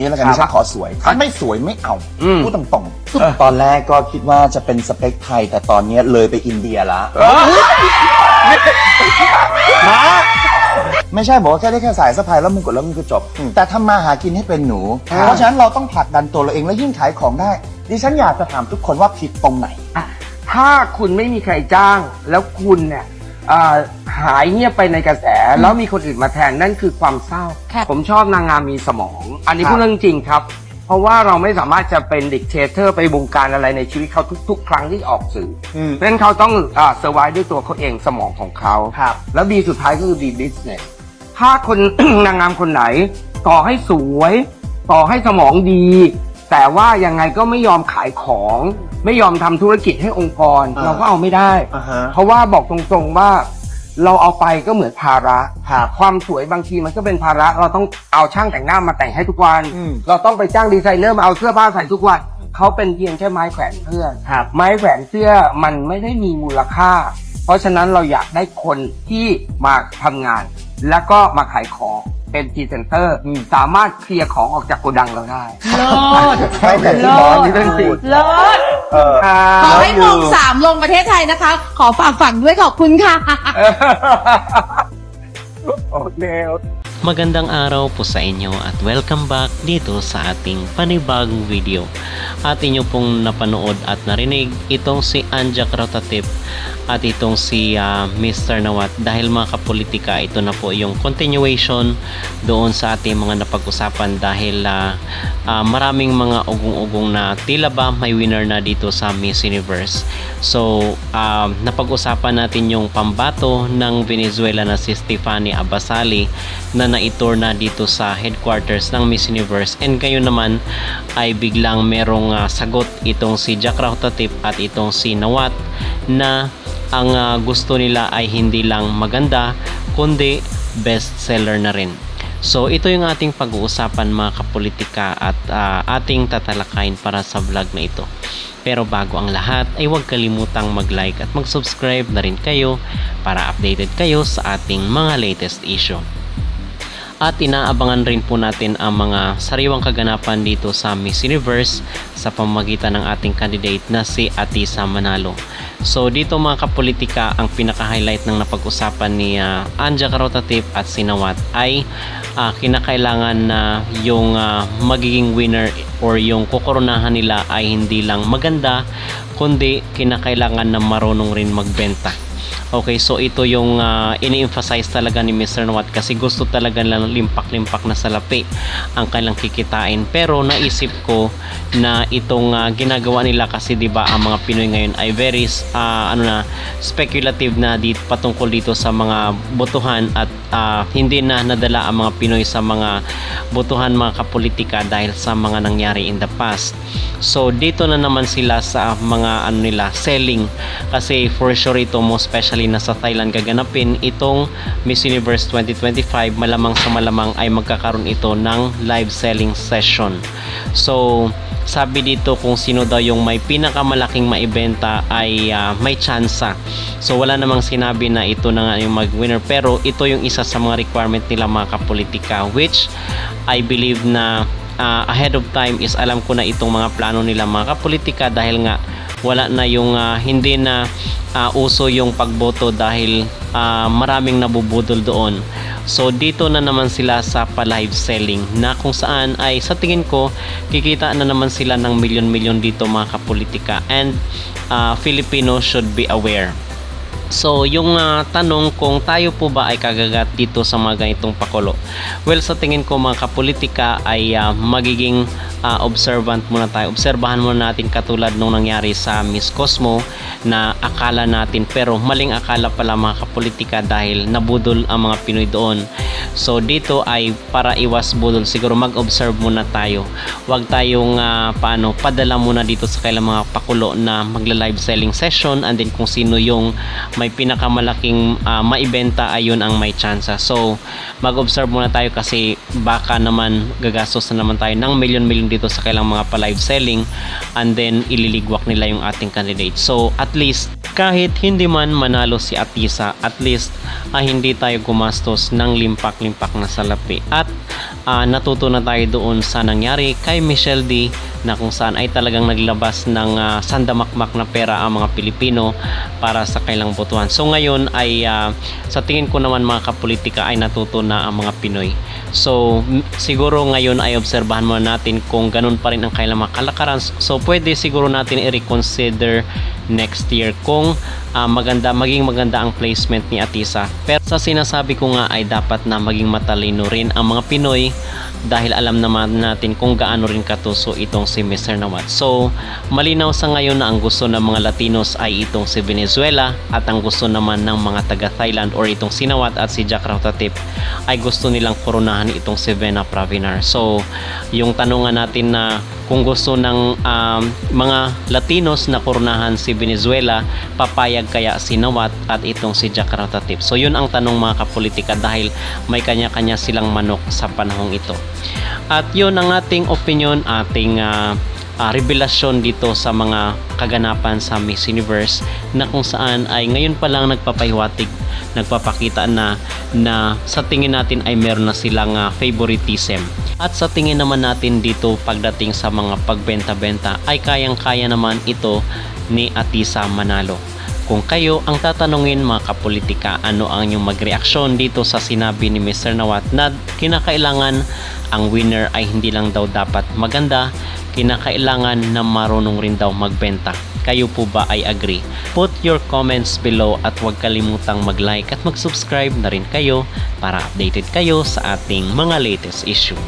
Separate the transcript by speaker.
Speaker 1: นี่แล้วกัน
Speaker 2: ครับ
Speaker 1: ดิฉันขอสวย ถ้าไม่สวยไม่เอา
Speaker 2: อืม
Speaker 1: พูดตรงๆ ตอนแรกก็คิดว่าจะเป็นสเปคไทย แต่ตอนนี้เลยไปอินเดียละ
Speaker 2: มา
Speaker 1: ไม่ใช่บอกว่าแค่ได้แค่สายสะพายแล้วมึงกดแล้วมึงก็จบ แต่ทำมาหากินให้เป็นหนู
Speaker 2: ครับ
Speaker 1: เพราะฉะนั้นเราต้องผลักดันตัวเราเองแล้วยิ่งขายของได้ ดิฉันอยากจะถามทุกคนว่าผิดตรงไหน
Speaker 2: อะถ้าคุณไม่มีใครจ้าง แล้วคุณเนี่ย อ่าหายเงียบไปในกระแส แล้วมีคนอื่นมาแทนนั่นคือความเศร้า
Speaker 3: ค่ะ
Speaker 2: ผมชอบนางงามมีสมอง อันนี้
Speaker 1: ครับ
Speaker 2: พูดเรื่องจริงครับ เพราะว่าเราไม่สามารถจะเป็นดิกเทเตอร์ไปบงการอะไรในชีวิตเขาทุก ๆ ครั้งที่ออกสื่ออ
Speaker 1: ม
Speaker 2: เพราะฉะนั้นเขาต้องอ่าเซอร์ไวด้วยตัวเขาเองสมองของเขา
Speaker 1: ครับ
Speaker 2: แล้วบีสุดท้ายก็คือบีบิสเนสถ้าคน นางงามคนไหน ต่อให้สวย ต่อให้สมองดี แต่ว่ายังไงก็ไม่ยอมขายของ ไม่ยอมทำธุรกิจให้องค์กร
Speaker 1: อ่า
Speaker 2: เราก็เอาไม่ได้
Speaker 1: อ่าฮะ
Speaker 2: เพราะว่าบอกตรงๆว่า เราเอาไปก็เหมือนภาระ
Speaker 1: ครับ
Speaker 2: ความสวยบางทีมันก็เป็นภาระ เราต้องเอาช่างแต่งหน้ามาแต่งให้ทุกวัน
Speaker 1: อืม
Speaker 2: เราต้องไปจ้างดีไซเนอร์มาเอาเสื้อผ้าใส่ทุกวัน เขาเป็นเพียงแค่ไม้แขวนเสื้อ
Speaker 1: ครับ
Speaker 2: ไม้แขวนเสื้อมันไม่ได้มีมูลค่า เพราะฉะนั้นเราอยากได้คนที่มาทำงาน แล้วก็มาขายของเป็นพรีเซนเตอร์
Speaker 1: อืม
Speaker 2: สามารถเคลียร์ของออกจากโกดังเราได้
Speaker 3: เลิศ
Speaker 1: ใช่แต่ที่บอสนี่เรื่องจริง
Speaker 3: เลิศ
Speaker 1: เออ
Speaker 3: ขอให้มงสามลงประเทศไทยนะคะ ขอฝากฝังด้วยขอบคุณค่ะ
Speaker 2: โอเค
Speaker 4: Magandang araw po sa inyo at welcome back dito sa ating panibagong video. At inyo pong napanood at narinig itong si Anja Rotatip at itong si ah, Mr. Nawat dahil mga kapolitika ito na po yung continuation doon sa ating mga napag-usapan dahil ah, ah, maraming mga ugong-ugong na tila ba may winner na dito sa Miss Universe. So, ah, napag-usapan natin yung pambato ng Venezuela na si Stephanie Abasali na naitur na dito sa headquarters ng Miss Universe and ngayon naman ay biglang merong ah, sagot itong si Jack Rautatip at itong si Nawat na ang ah, gusto nila ay hindi lang maganda kundi bestseller na rin. So ito yung ating pag-uusapan mga kapolitika at ah, ating tatalakayin para sa vlog na ito. Pero bago ang lahat ay huwag kalimutang mag-like at mag-subscribe na rin kayo para updated kayo sa ating mga latest issue. At inaabangan rin po natin ang mga sariwang kaganapan dito sa Miss Universe sa pamamagitan ng ating candidate na si Atisa Manalo. So dito mga kapolitika, ang pinaka-highlight ng napag-usapan ni ah, Anja Karotatip at Sinawat ay ah, kinakailangan na yung ah, magiging winner or yung kukoronahan nila ay hindi lang maganda kundi kinakailangan na marunong rin magbenta. Okay, so ito yung uh, ini-emphasize talaga ni Mr. Nawat kasi gusto talaga lang limpak-limpak na salapi ang kailang kikitain. Pero naisip ko na itong uh, ginagawa nila kasi 'di ba ang mga Pinoy ngayon ay very uh, ano na speculative na dit patungkol dito sa mga botohan at uh, hindi na nadala ang mga Pinoy sa mga botohan mga kapolitika dahil sa mga nangyari in the past. So dito na naman sila sa mga ano nila selling kasi for sure ito mo especially na sa Thailand gaganapin itong Miss Universe 2025 malamang sa malamang ay magkakaroon ito ng live selling session. So sabi dito kung sino daw yung may pinakamalaking maibenta ay ah, may tsansa. So wala namang sinabi na ito na nga yung mag-winner pero ito yung isa sa mga requirement nila mga kapolitika which I believe na ah, ahead of time is alam ko na itong mga plano nila mga kapolitika dahil nga wala na yung ah, hindi na ah, uso yung pagboto dahil ah, maraming nabubudol doon. So dito na naman sila sa pa-live selling na kung saan ay sa tingin ko kikita na naman sila ng milyon-milyon dito mga kapolitika and ah, Filipino should be aware. So, yung ah, tanong kung tayo po ba ay kagagat dito sa mga ganitong pakulo. Well, sa tingin ko mga kapolitika ay ah, magiging ah, observant muna tayo. Obserbahan muna natin katulad nung nangyari sa Miss Cosmo na akala natin pero maling akala pala mga kapolitika dahil nabudol ang mga Pinoy doon. So, dito ay para iwas budol siguro mag-observe muna tayo. Huwag tayong ah, paano padala muna dito sa kailang mga pakulo na magla-live selling session and then kung sino yung may pinakamalaking ah, maibenta ayun ang may tsansa. So, mag-observe muna tayo kasi baka naman gagastos na naman tayo ng milyon-milyon dito sa kailang mga pa-live selling and then ililigwak nila yung ating candidate. So, at least kahit hindi man manalo si Atisa, at least ah, hindi tayo gumastos ng limpak-limpak na salapi. At ah, natuto na tayo doon sa nangyari kay Michelle D na kung saan ay talagang naglabas ng ah, sandamakmak na pera ang mga Pilipino para sa kailang botohan. So ngayon ay ah, sa tingin ko naman mga kapolitika ay natuto na ang mga Pinoy. So siguro ngayon ay obserbahan muna natin kung ganun pa rin ang kailang mga kalakaran. So pwede siguro natin i-reconsider next year kung ah, maganda maging maganda ang placement ni Atisa. Pero sa sinasabi ko nga ay dapat na maging matalino rin ang mga Pinoy dahil alam naman natin kung gaano rin katuso itong si Mr. Nawat. So, malinaw sa ngayon na ang gusto ng mga Latinos ay itong si Venezuela at ang gusto naman ng mga taga Thailand or itong si Nawat at si Jack Rautatip ay gusto nilang koronahan itong si Vena Pravinar. So, yung tanungan natin na kung gusto ng um, mga Latinos na koronahan si Venezuela, papayag kaya si Nawat at itong si Jack Rautatip. So, yun ang tanong mga kapolitika dahil may kanya-kanya silang manok sa panahong ito. At yun ang ating opinion, ating ah, ah, revelasyon dito sa mga kaganapan sa Miss Universe na kung saan ay ngayon pa lang nagpapahiwatig, nagpapakita na na sa tingin natin ay meron na silang ah, favoritism. At sa tingin naman natin dito pagdating sa mga pagbenta-benta ay kayang-kaya naman ito ni Atisa Manalo. Kung kayo ang tatanungin mga kapolitika, ano ang inyong magreaksyon dito sa sinabi ni Mr. Nawat na kinakailangan ang winner ay hindi lang daw dapat maganda, kinakailangan na marunong rin daw magbenta. Kayo po ba ay agree? Put your comments below at huwag kalimutang mag-like at mag-subscribe na rin kayo para updated kayo sa ating mga latest issue.